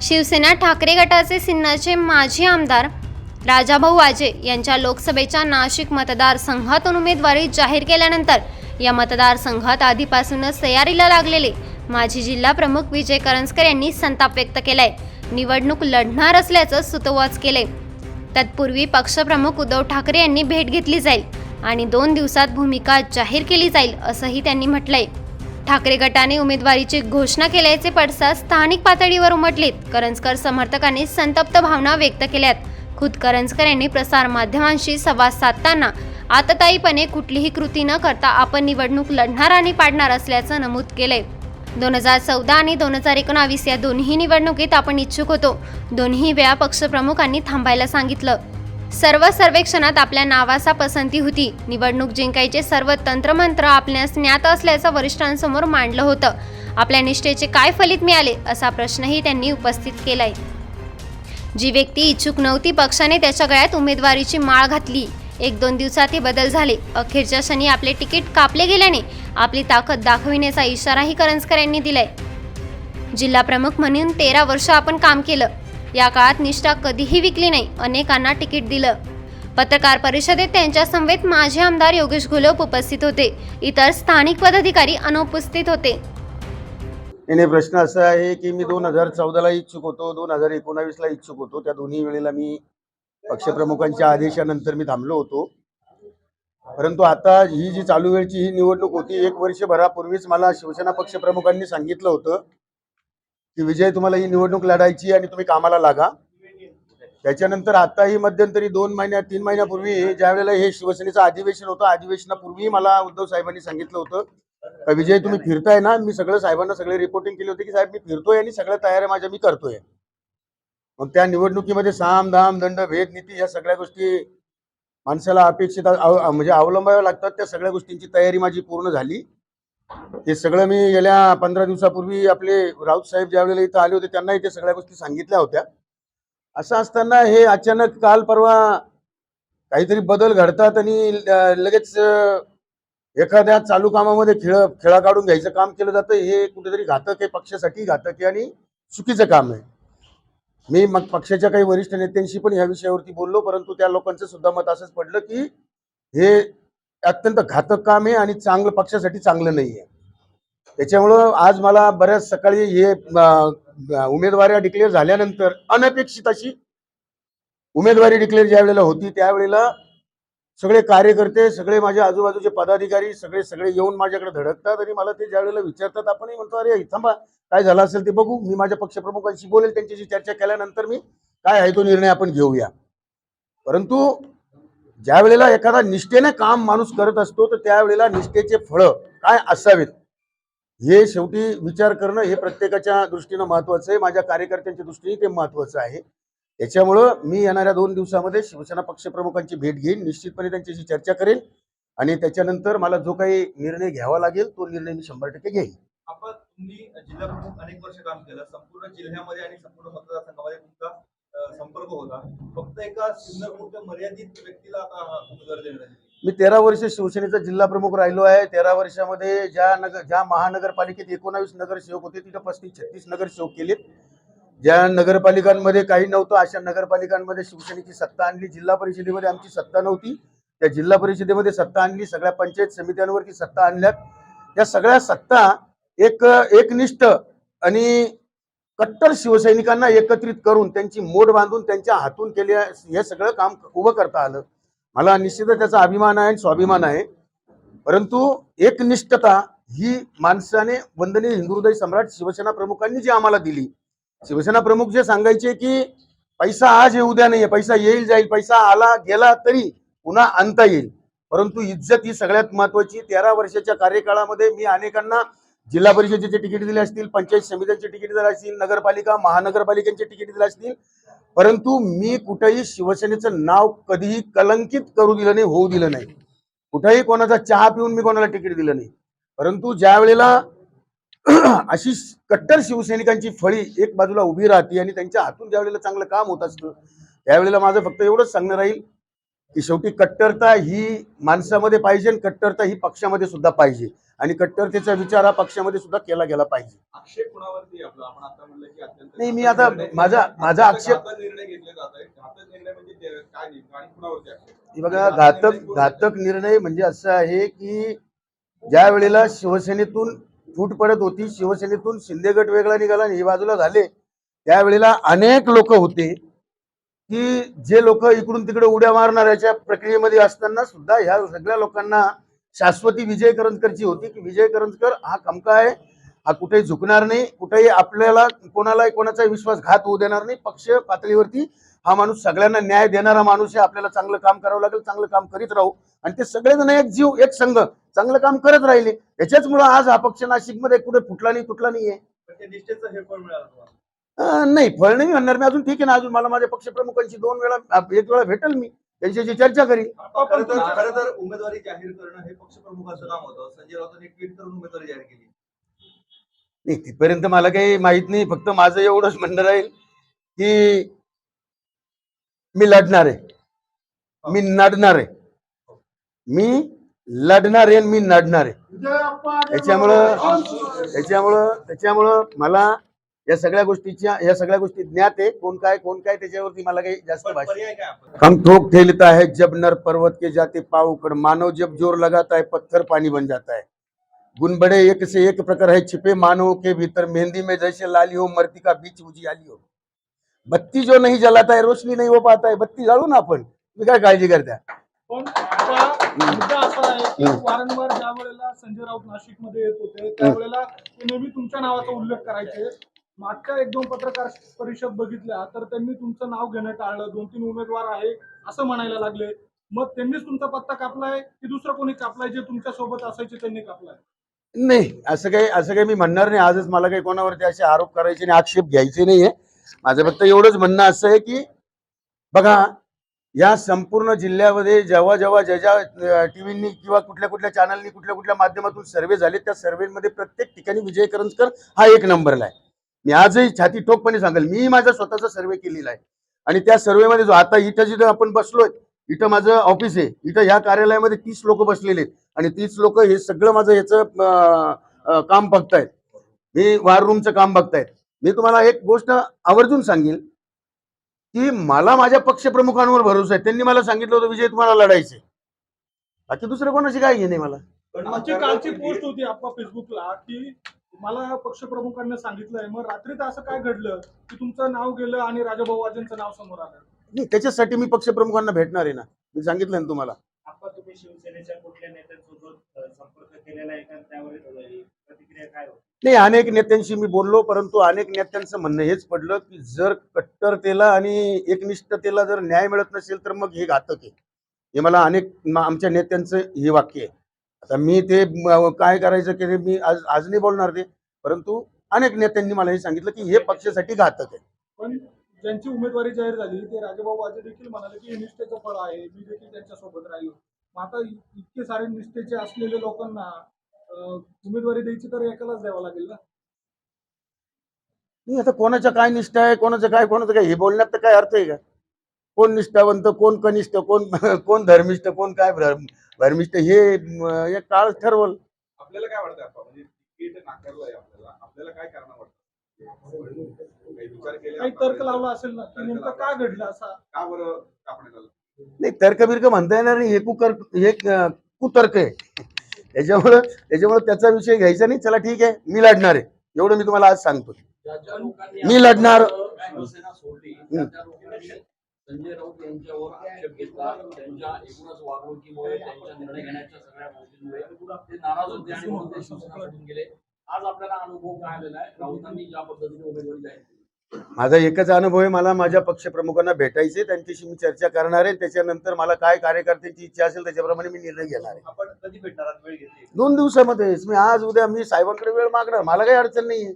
शिवसेना ठाकरे गटाचे सिन्नरचे माजी आमदार राजाभाऊ वाजे यांच्या लोकसभेच्या नाशिक मतदारसंघातून उमेदवारी जाहीर केल्यानंतर या मतदारसंघात आधीपासूनच तयारीला लागलेले माजी जिल्हा प्रमुख विजय करंजकर यांनी संताप व्यक्त केलाय. निवडणूक लढणार असल्याचं सुतोवाच केले तत्पूर्वी पक्षप्रमुख उद्धव ठाकरे यांनी भेट घेतली जाईल आणि दोन दिवसात भूमिका जाहीर केली जाईल असंही त्यांनी म्हटलंय. ठाकरे गटाने उमेदवारीची घोषणा केल्याचे पडसाद स्थानिक पातळीवर उमटलेत. करंजकर समर्थकांनी संतप्त भावना व्यक्त केल्यात. खुद करंजकर यांनी प्रसार माध्यमांशी संवाद साधताना आतताईपणे कुठलीही कृती न करता आपण निवडणूक लढणार आणि पाडणार असल्याचं नमूद केलंय. दोन हजार चौदा आणि दोन हजार एकोणावीस या दोन्ही निवडणुकीत आपण इच्छुक होतो. दोन्ही वेळा पक्षप्रमुखांनी थांबायला सांगितलं. सर्व सर्वेक्षणात आपल्या नावाचा पसंती होती. निवडणूक जिंकायचे सर्व तंत्रमंत्र आपल्यास ज्ञात असल्याचं वरिष्ठांसमोर मांडलं होतं. आपल्या निष्ठेचे काय फलित मिळाले असा प्रश्नही त्यांनी उपस्थित केलाय. जी व्यक्ती इच्छुक नव्हती पक्षाने त्याच्या गळ्यात उमेदवारीची माळ घातली. एक दोन दिवसात हे बदल झाले. अखेरच्या क्षणी आपले तिकीट कापले गेल्याने आपली ताकद दाखविण्याचा इशाराही करंजकर यांनी दिलाय. जिल्हा प्रमुख म्हणून तेरा वर्ष आपण काम केलं. या काळात निष्ठा कधीही विकली नाही. अनेकांना तिकीट दिलं. पत्रकार परिषदेत त्यांच्या समवेत माजी आमदार योगेश घोलप उपस्थित होते. इतर स्थानिक पदाधिकारी अनुपस्थित होते. याने प्रश्न असा आहे की मी दोन हजार चौदाला इच्छुक होतो दोन हजार एकोणावीसला इच्छुक होतो. त्या दोन्ही वेळेला मी पक्षप्रमुखांच्या आदेशानंतर मी थांबलो होतो. परंतु आता ही जी चालू वेळची ही निवडणूक होती एक वर्षभरापूर्वीच मला शिवसेना पक्षप्रमुखांनी सांगितलं होतं. की विजय तुम्हाला ही निवडणूक लढायची आणि तुम्ही कामाला लागा. त्याच्यानंतर आताही मध्यंतरी दोन महिन्या तीन महिन्यापूर्वी ज्या वेळेला हे शिवसेनेचं अधिवेशन होतं अधिवेशनापूर्वी मला उद्धव साहेबांनी सांगितलं होतं विजय तुम्ही फिरताय ना? मी सगळं साहेबांना सगळे रिपोर्टिंग केली होती की साहेब मी फिरतोय आणि सगळ्या तयाऱ्या माझ्या मी करतोय. मग त्या निवडणुकीमध्ये साम दाम दंड भेद नीती या सगळ्या गोष्टी माणसाला अपेक्षित म्हणजे अवलंबाव्या लागतात. त्या सगळ्या गोष्टींची तयारी माझी पूर्ण झाली. हे सगळं मी गेल्या पंधरा दिवसापूर्वी आपले राऊत साहेब ज्या वेळेला इथं आले होते त्यांनाही ते सगळ्या गोष्टी सांगितल्या होत्या. असं असताना हे अचानक काल परवा काहीतरी बदल घडतात आणि लगेच एखाद्या चालू कामामध्ये खेळ खेळा काढून घ्यायचं काम केलं जातं हे कुठेतरी घातक आहे पक्षासाठी घातक आहे आणि चुकीचं काम आहे. मी मग पक्षाच्या काही वरिष्ठ नेत्यांशी पण ह्या विषयावरती बोललो परंतु त्या लोकांचं सुद्धा मत असंच पडलं की हे अत्यंत घातक काम आहे आणि चांगलं पक्षासाठी चांगलं नाही आहे. त्याच्यामुळं आज मला बऱ्याच सकाळी हे उमेदवाऱ्या उमेदवारी डिक्लेअर झाल्यानंतर अनपेक्षित अशी उमेदवारी डिक्लेअर ज्या वेळेला होती त्यावेळेला सगळे कार्यकर्ते सगळे माझ्या आजूबाजूचे पदाधिकारी सगळे सगळे येऊन माझ्याकडे धडकतात आणि मला ते ज्या वेळेला विचारतात आपणही म्हणतो अरे थांबा काय झालं असेल ते बघू. मी माझ्या पक्षप्रमुखांशी बोलेल त्यांच्याशी चर्चा केल्यानंतर मी काय आहे तो निर्णय आपण घेऊया. परंतु ज्या वेळेला एखादा निष्ठेने काम माणूस करत असतो तर त्यावेळेला निष्ठेचे फळं काय असावेत? हे शेवटी विचार करणं हे प्रत्येकाच्या दृष्टीनं महत्वाचं आहे. माझ्या कार्यकर्त्यांच्या दृष्टीने ते महत्वाचं आहे. त्याच्यामुळं मी येणाऱ्या दोन दिवसामध्ये शिवसेना पक्षप्रमुखांची भेट घेईन. निश्चितपणे त्यांच्याशी चर्चा करेन. आणि त्याच्यानंतर मला जो काही निर्णय घ्यावा लागेल तो निर्णय मी शंभर टक्के घेईन. आपण तुम्ही जिल्हा प्रमुख अनेक वर्ष काम केलं. संपूर्ण जिल्ह्यामध्ये आणि संपूर्ण मतदारसंघामध्ये तुमचा संपर्क होता. फक्त एका सिन्नर मर्यादित व्यक्तीला आता मी तेरा वर्ष शिवसेनेचा जिल्हा प्रमुख राहिलो आहे. तेरा वर्षामध्ये ज्या नगर ज्या महानगरपालिकेत एकोणावीस नगरसेवक होते तिथं पस्तीस छत्तीस नगरसेवक केलेत. ज्या नगरपालिकांमध्ये काही नव्हतं अशा नगरपालिकांमध्ये शिवसेनेची सत्ता आणली. जिल्हा परिषदेमध्ये आमची सत्ता नव्हती. त्या जिल्हा परिषदेमध्ये सत्ता आणली. सगळ्या पंचायत समित्यांवरती सत्ता आणल्यात. या सगळ्या सत्ता एक एकनिष्ठ आणि कट्टर शिवसैनिकांना एकत्रित करून त्यांची मोड बांधून त्यांच्या हातून केले हे सगळं काम उभं करता आलं. मला निश्चितच त्याचा अभिमान आहे आणि स्वाभिमान आहे. परंतु एकनिष्ठता ही माणसाने वंदनीय हिंदुदय सम्राट शिवसेना प्रमुखांनी जी आम्हाला दिली. शिवसेना प्रमुख जे सांगायचे की पैसा आज येऊ द्या नाहीये पैसा येईल जाईल पैसा आला गेला तरी पुन्हा आणता येईल. परंतु इज्जत ही सगळ्यात महत्वाची तेरा वर्षाच्या कार्यकाळामध्ये मी अनेकांना जिल्हा परिषदेचे तिकीट दिले असतील पंचायत समित्यांचे तिकीट दिले असतील नगरपालिका महानगरपालिकांचे तिकीट दिले असतील. परंतु मी कुठेही शिवसेनेचं नाव कधीही कलंकित करू दिलं नाही होऊ दिलं नाही. कुठेही कोणाचा चहा पिऊन मी कोणाला तिकीट दिलं नाही. परंतु ज्या वेळेला अशी कट्टर शिवसैनिकांची फळी एक बाजूला उभी राहते आणि त्यांच्या हातून ज्या वेळेला चांगलं काम होत असतं त्यावेळेला माझं फक्त एवढंच सांगणं राहील की शेवटी कट्टरता ही माणसामध्ये पाहिजे आणि कट्टरता ही पक्षामध्ये सुद्धा पाहिजे. आणि कट्टरतेचा विचार हा पक्षामध्ये सुद्धा केला गेला पाहिजे. आक्षेप कुणावरती आपला? आपण आता म्हणलं की अत्यंत नाही, मी आता माझा- माझा आक्षेप- घातक निर्णय घेतले जात आहेत. घातक निर्णय म्हणजे ते काय नेमकं आणि कुणावरती आक्षेप हे बघा घातक घातक निर्णय म्हणजे असं आहे की ज्या वेळेला शिवसेनेतून फूट पडत होती शिवसेनेतून शिंदे गट वेगळा निघाला आणि हे बाजूला झाले त्यावेळेला अनेक लोक होते. की जे लोक इकडून तिकडे उड्या मारणाऱ्याच्या प्रक्रियेमध्ये असताना सुद्धा ह्या सगळ्या लोकांना शाश्वती विजय करंजकरची होती की विजय करंजकर हा खमका आहे. हा कुठेही झुकणार नाही. कुठेही आपल्याला कोणाला कोणाचा विश्वासघात होऊ देणार नाही. पक्ष पातळीवरती हा माणूस सगळ्यांना न्याय देणारा माणूस आहे. आपल्याला चांगलं काम करावं लागेल चांगलं काम करीत राहू. आणि ते सगळेजण एक जीव एक संघ चांगलं काम करत राहिले. याच्याचमुळं आज हा पक्ष नाशिकमध्ये कुठे फुटला नाही तुटला नाहीये. हे नाही फळ नाही म्हणणार मी अजून ठीक आहे ना अजून मला माझ्या पक्षप्रमुखांची दोन वेळा एक वेळा भेटेल मी. त्यांच्याशी चर्चा खरं तर तर उमेदवारी जाहीर करणं हे पक्षप्रमुखाचं काम होतं. संजय राऊतांनी ट्विट करून उमेदवारी जाहीर केली. नाही तिथपर्यंत मला काही माहीत नाही. फक्त माझं एवढंच म्हणणं राहील की मी लढणार आहे. मी नडणार आहे. मी लढणार आहे आणि मी नडणार आहे. त्याच्यामुळं त्याच्यामुळं त्याच्यामुळं मला या सगळ्या गोष्टीच्या या सगळ्या गोष्टी ज्ञात आहे. कोण काय कोण काय त्याच्यावरती मला काही जास्त पण भाषा हम ठोक ठेलता है जब नर पर्वत के जाते पाव उकड़. मानव जब जोर लगाता है पत्थर पानी बन जाता है. गुण बड़े एक से एक प्रकार है छिपे मानव के भीतर. मेहंदी में जैसे लाली हो मरती का बीच उजियाली हो. बत्ती जो नहीं जलाता है रोशनी नहीं हो पाता है. बत्ती जाळू ना आपण? तुम्ही काय काळजी करता? पण आता मुद्दा असा आहे की हम्म. वारंवार ज्या वेळेला संजय राऊत नाशिकमध्ये येत होते त्यावेळेला ते नेहमी तुमच्या नावाचा उल्लेख करायचे. मागच्या एक दोन पत्रकार परिषद बघितल्या तर त्यांनी तुमचं नाव घेणं टाळलं. दोन तीन उमेदवार आहे असं म्हणायला लागले. मग त्यांनीच तुमचा पत्ता कापलाय की दुसरं कोणी कापलाय जे तुमच्यासोबत असायचे त्यांनी कापलाय? नाही असं काही असं काही मी म्हणणार नाही. आजच मला काही कोणावरती असे आरोप करायचे आणि आक्षेप घ्यायचे नाहीये. माझं फक्त एवढंच म्हणणं असं आहे की बघा या संपूर्ण जिल्ह्यामध्ये जेव्हा जेव्हा ज्या ज्या टीव्हींनी किंवा कुठल्या कुठल्या चॅनलनी कुठल्या कुठल्या माध्यमातून सर्वे झाले त्या सर्वेमध्ये प्रत्येक ठिकाणी विजय करंजकर हा एक नंबरला आहे. मी आजही छाती ठोकपणे सांगेल मी माझा स्वतःचा सर्वे केलेला आहे. आणि त्या सर्वेमध्ये जो आता इथं जिथं आपण बसलोय इथं माझं ऑफिस आहे इथं ह्या कार्यालयामध्ये तीस लोक बसलेले आहेत. आणि तीस लोक हे सगळं माझं ह्याचं काम बघतायत. मी वार रूमचं काम बघतायत. मी तुम्हाला एक गोष्ट आवर्जून सांगेल की मला माझ्या पक्षप्रमुखांवर भरोसा आहे. त्यांनी मला सांगितलं होतं विजय तुम्हाला लढायचे बाकी दुसरं कोणाची काय नाही मला. कालची पोस्ट होती फेसबुकला की मला पक्षप्रमुखांनी सांगितलंय मग रात्रीत असं काय घडलं की तुमचं नाव गेलं आणि राजाभाऊ वाजेंचं नाव समोर आलं? नाही त्याच्यासाठी मी पक्षप्रमुखांना भेटणार आहे ना. मी सांगितलं ना तुम्हाला. आता तुम्ही शिवसेनेच्या कुठल्या नेत्यांसोबत संपर्क केलेला आहे का? त्यावर प्रतिक्रिया काय होती? नाही अनेक नेत्यांशी मी बोललो परंतु अनेक नेत्यांचं म्हणणं हेच पडलं की जर कट्टरतेला आणि एकनिष्ठतेला जर न्याय मिळत नसेल तर मग हे घातक आहे. हे मला अनेक आमच्या नेत्यांचं हे वाक्य आहे. आता मी ते काय करायचं की मी आज आज नाही बोलणार ते परंतु अनेक नेत्यांनी मला हे सांगितलं की हे पक्षासाठी घातक आहे. पण ज्यांची उमेदवारी जाहीर झाली ते राजाभाऊ वाजे देखील म्हणाले की हे निष्ठेचं फळ आहे मी देखील त्यांच्यासोबत राहिलो आता इतके सारे निष्ठेचे असलेले लोकांना उमेदवारी द्यायची तर एकालाच द्यावं लागेल ना? नाही आता कोणाच्या काय निष्ठा आहे कोणाचं काय कोणाचं काय हे बोलण्यात तर काय अर्थ आहे का? कोण निष्ठावंत कोण कनिष्ठ कोण कोण धर्मिष्ठ कोण काय भर्मिष्ठ हे एक काळ ठरवल. आपल्याला काय वाटतं म्हणजे तिकीट नाकारलंय आपल्याला. आपल्याला काय कारण वाटतं? काही विचार केले काही तर्क लावला असेल ना की नेमकं का घडलं असा? का बरं कापण्यात आलं नाही तर्क बिर्क म्हणता येणार नाही. हे कुकर हे क- कुतर्क आहे. त्याच्यामुळं त्याच्यामुळं त्याचा विषय घ्यायचा नाही. चला ठीक आहे. मी लढणार आहे. एवढं मी तुम्हाला आज सांगतो. मी लढणार. संजय राऊत यांच्यावर आक्षेप घेतला. त्यांच्या एकूणच वागणुकीमुळे त्यांच्या निर्णय घेण्याच्या सगळ्या गोष्टींमुळे ते नाराज होते आणि म्हणून ते शिवसेना सोडून गेले. आज आपल्याला अनुभव काय आलेला आहे. राऊतांनी ज्या पद्धतीने उमेदवारी जाहीर केली माझा एकच अनुभव आहे मला माझ्या पक्षप्रमुखांना भेटायचे त्यांच्याशी मी चर्चा करणार आहे. त्याच्यानंतर मला काय कार्यकर्त्यांची इच्छा असेल त्याच्याप्रमाणे मी निर्णय घेणार आहे. आपण कधी भेटणार दोन दिवसामध्येच. मी आज उद्या मी साहेबांकडे वेळ मागणार. मला काही अडचण नाहीये.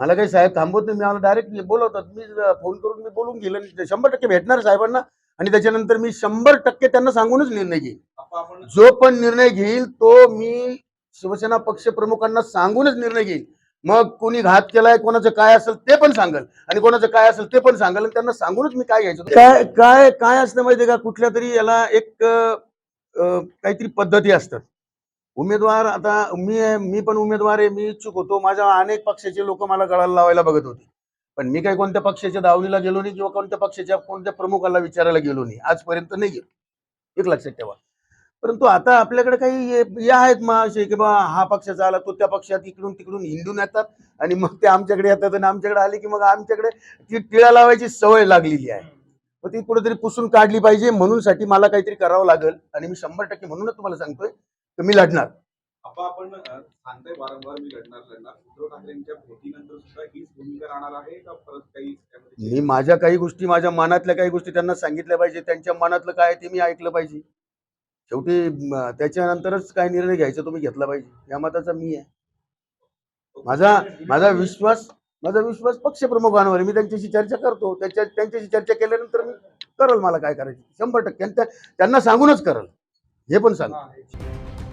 मला काही साहेब थांबवत नाही. मी मला डायरेक्ट बोलवतात. मी फोन करून मी बोलून गेलं शंभर टक्के भेटणार साहेबांना. आणि त्याच्यानंतर मी शंभर टक्के त्यांना सांगूनच निर्णय आपण जो पण निर्णय घेईल तो मी शिवसेना पक्ष प्रमुखांना सांगूनच निर्णय घेईल मग कोणी घात केलाय कोणाचं काय असेल ते पण सांगल. आणि कोणाचं काय असेल ते पण सांगल. आणि त्यांना सांगूनच मी काय घ्यायचं काय काय काय असतं माहितीये का? कुठल्या तरी याला एक काहीतरी पद्धती असतात. उमेदवार आता मी मी पण उमेदवार आहे मी इच्छुक होतो. माझ्या अनेक पक्षाचे लोक मला गळाला लावायला बघत होते. पण मी काही कोणत्या पक्षाच्या दावणीला गेलो नाही किंवा कोणत्या पक्षाच्या कोणत्या प्रमुखाला विचारायला गेलो नाही. आजपर्यंत नाही गेलो. एक लक्षात ठेवा. परंतु आता आपल्याकडे काही या आहेत मग असे की बा हा पक्षाचा आला तो त्या पक्षात इकडून तिकडून हिंदून येतात आणि मग ते आमच्याकडे येतात आणि आमच्याकडे आले की मग आमच्याकडे ती टिळा लावायची सवय लागलेली आहे. मग ती कुठेतरी पुसून काढली पाहिजे. म्हणून साठी मला काहीतरी करावं लागेल. आणि मी शंभर टक्के म्हणूनच तुम्हाला सांगतोय की मी लढणार. आपण सांगताय वारंवार मी लढणार लढणार. उद्धव ठाकरेंच्या भेटीनंतर सुद्धा हीच भूमिका राहणार आहे का परत काही मी माझ्या काही गोष्टी माझ्या मनातल्या काही गोष्टी त्यांना सांगितल्या पाहिजे त्यांच्या मनातलं काय ते मी ऐकलं पाहिजे. शेवटी त्याच्यानंतरच काय निर्णय घ्यायचा तुम्ही घेतला पाहिजे. या मताचा मी आहे. माझा माझा विश्वास माझा विश्वास पक्षप्रमुखांवर. मी त्यांच्याशी चर्चा करतो. त्याच्या त्यांच्याशी चर्चा केल्यानंतर मी करल मला काय करायचं. शंभर टक्के. त्यांना सांगूनच करल. हे पण सांग.